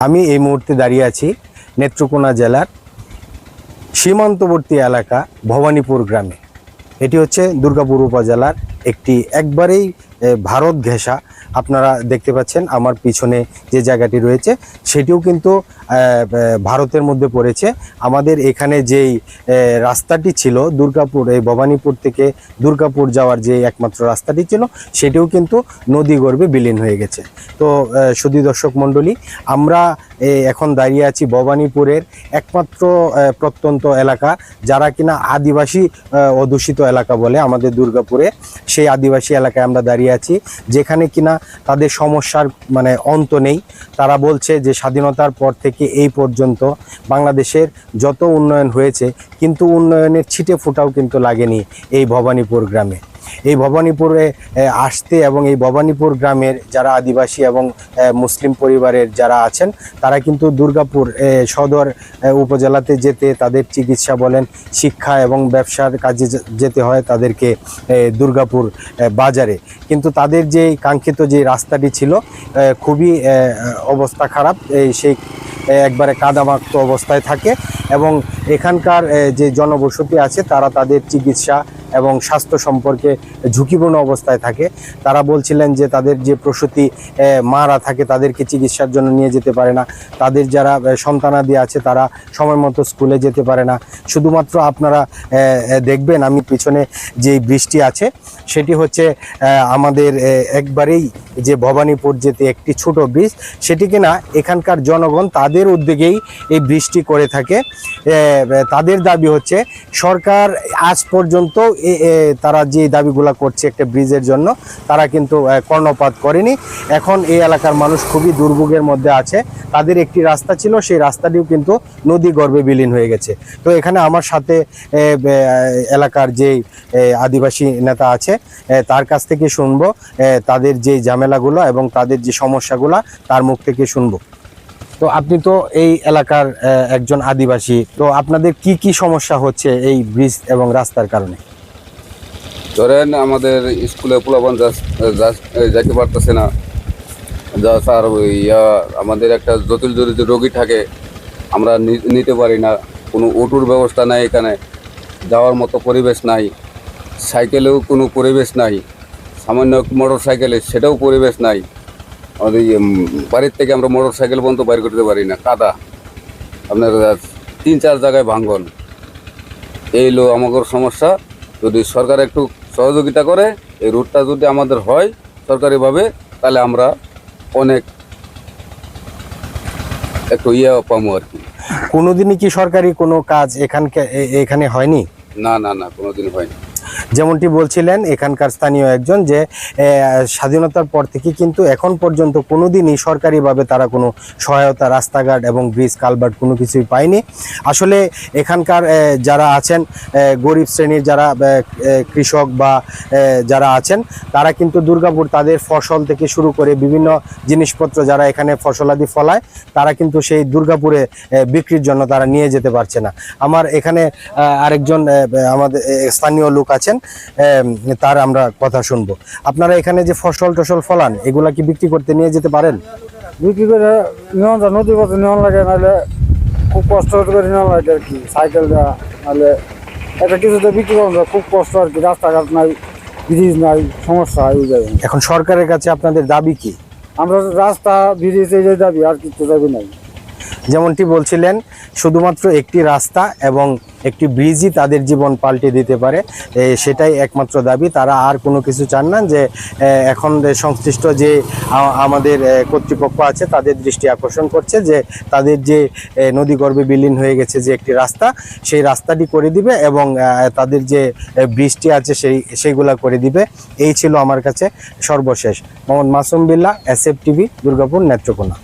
আমি এই মুহূর্তে দাঁড়িয়ে আছি নেত্রকোনা জেলার সীমান্তবর্তী এলাকা ভবানীপুর গ্রামে। এটি হচ্ছে দুর্গাপুর উপজেলার একটি একবারেই ভারত ঘেঁষা। আপনারা দেখতে পাচ্ছেন আমার পিছনে যে জায়গাটি রয়েছে, সেটিও কিন্তু ভারতের মধ্যে পড়েছে। আমাদের এখানে যেই রাস্তাটি ছিল, দুর্গাপুর, এই ভবানীপুর থেকে দুর্গাপুর যাওয়ার যে একমাত্র রাস্তাটি ছিল, সেটিও কিন্তু নদী গর্ভে বিলীন হয়ে গেছে। তো সুধী দর্শক মণ্ডলী, আমরা এখন দাঁড়িয়ে আছি ভবানীপুরের একমাত্র প্রত্যন্ত এলাকা, যারা কিনা আদিবাসী অধ্যুষিত এলাকা বলে আমাদের দুর্গাপুরে। সেই আদিবাসী এলাকায় আমরা দাঁড়িয়ে আছি, যেখানে কিনা তাদের সমস্যার মানে অন্ত নেই। তারা বলছে যে স্বাধীনতার পর থেকে এই পর্যন্ত বাংলাদেশের যত উন্নয়ন হয়েছে, কিন্তু উন্নয়নের ছিটে ফোটাও কিন্তু লাগেনি এই ভবানীপুর গ্রামে। এই ভবানীপুরে আসতে এবং এই ভবানীপুর গ্রামের যারা আদিবাসী এবং মুসলিম পরিবারের যারা আছেন, তারা কিন্তু দুর্গাপুর সদর উপজেলাতে যেতে তাদের চিকিৎসা বলেন, শিক্ষা এবং ব্যবসার কাজে যেতে হয় তাদেরকে দুর্গাপুর বাজারে। কিন্তু তাদের যে কাঙ্ক্ষিত যে রাস্তাটি ছিল খুবই অবস্থা খারাপ সেই একবারে কাদামাক্ত অবস্থায় থাকে এবং এখানকার যে জনবসতি আছে, তারা তাদের চিকিৎসা এবং স্বাস্থ্য সম্পর্কে ঝুঁকিপূর্ণ অবস্থায় থাকে। তারা বলছিলেন যে তাদের যে প্রসূতি মারা থাকে তাদেরকে চিকিৎসার জন্য নিয়ে যেতে পারে না। তাদের যারা সন্তানাদি আছে তারা সময় মতো স্কুলে যেতে পারে না। শুধুমাত্র আপনারা দেখবেন, আমি পিছনে যে বৃষ্টি আছে, সেটি হচ্ছে আমাদের একবারেই যে ভবানীপুর যেতে একটি ছোট ব্রিজ, সেটি কিনা এখানকার জনগণ তাদের উদ্যোগেই এই বৃষ্টি করে থাকে। তাদের দাবি হচ্ছে, সরকার আজ পর্যন্ত তারা যে দাবিগুলো করছে একটা ব্রিজের জন্য, তারা কিন্তু কর্ণপাত করেনি। এখন এই এলাকার মানুষ খুবই দুর্ভোগের মধ্যে আছে। তাদের একটি রাস্তা ছিল, সেই রাস্তাটিও কিন্তু নদী গর্ভে বিলীন হয়ে গেছে। তো এখানে আমার সাথে এলাকার যে আদিবাসী নেতা আছে তার কাছ থেকে শুনব তাদের যে ঝামেলাগুলো এবং তাদের যে সমস্যাগুলো, তার মুখ থেকে শুনব। তো আপনি তো এই এলাকার একজন আদিবাসী। তো আপনাদের কি কি সমস্যা হচ্ছে এই ব্রিজ এবং রাস্তার কারণে? ধরেন আমাদের স্কুলে পোলাপান যাইতে পারতেছে না। যা স্যার ইয়া আমাদের একটা জটিল জটিল রোগী থাকে আমরা নিতে পারি না। কোনো অটোর ব্যবস্থা নাই এখানে। যাওয়ার মতো পরিবেশ নাই। সাইকেলেও কোনো পরিবেশ নাই। সামান্য মোটর সাইকেলে সেটাও পরিবেশ নাই। আমাদের ইয়ে, বাড়ির থেকে আমরা মোটর সাইকেল পর্যন্ত বাইর করতে পারি না। কাদা। আপনার তিন চার জায়গায় ভাঙ্গন এই হলো আমাদের সমস্যা। যদি সরকার একটু সহযোগিতা করে এই রুটটা যদি আমাদের হয় সরকারিভাবে তাহলে আমরা অনেক একটু ইয়ে পাবো আর কি। কোনোদিনই কি সরকারি কোনো কাজ এখানকে এখানে হয়নি? না না না কোনোদিন হয়নি। যেমনটি বলছিলেন এখানকার স্থানীয় একজন যে স্বাধীনতার পর থেকে কিন্তু এখন পর্যন্ত কোনোদিনই সরকারিভাবে তারা কোনো সহায়তা, রাস্তাঘাট এবং ব্রিজ, কালভার্ট কোনো কিছুই পায়নি। আসলে এখানকার যারা আছেন গরিব শ্রেণির যারা কৃষক বা যারা আছেন, তারা কিন্তু দুর্গাপুর তাদের ফসল থেকে শুরু করে বিভিন্ন জিনিসপত্র যারা এখানে ফসলাদি ফলায়, তারা কিন্তু সেই দুর্গাপুরে বিক্রির জন্য তারা নিয়ে যেতে পারছে না। আমার এখানে আরেকজন আমাদের স্থানীয় লোক আছেন তার আমরা কথা শুনব। আপনারা এখানে যে ফসল টসল ফলান এগুলা কি বিক্রি করতে নিয়ে যেতে পারেন? বিক্রি করে নিয়ন নদী পথে নিয়ন লাগে নাহলে খুব কষ্ট করে নিয়ন লাগে আর কি সাইকেল দেওয়া নাহলে একটা কিছুতে বিক্রি করুন খুব কষ্ট আর কি রাস্তাঘাট নাই ব্রিজ নাই সমস্যা হয় জায়গায় এখন সরকারের কাছে আপনাদের দাবি কি? আমরা রাস্তা ব্রিজ এই দাবি আর কিছু দাবি নাই। যেমনটি বলছিলেন শুধুমাত্র একটি রাস্তা এবং একটি ব্রিজই তাদের জীবন পাল্টে দিতে পারে। সেটাই একমাত্র দাবি। তারা আর কোনো কিছু চান না যে এখন সংশ্লিষ্ট যে আমাদের কর্তৃপক্ষ আছে তাদের দৃষ্টি আকর্ষণ করছে যে তাদের যে এ, নদীগর্ভে বিলীন হয়ে গেছে যে একটি রাস্তা সেই রাস্তাটি করে দিবে এবং তাদের যে ব্রিজটি আছে সেই সেইগুলা করে দিবে। এই ছিল আমার কাছে সর্বশেষ। Mohammad Masum Billah S F TV Durgapur Netrokona.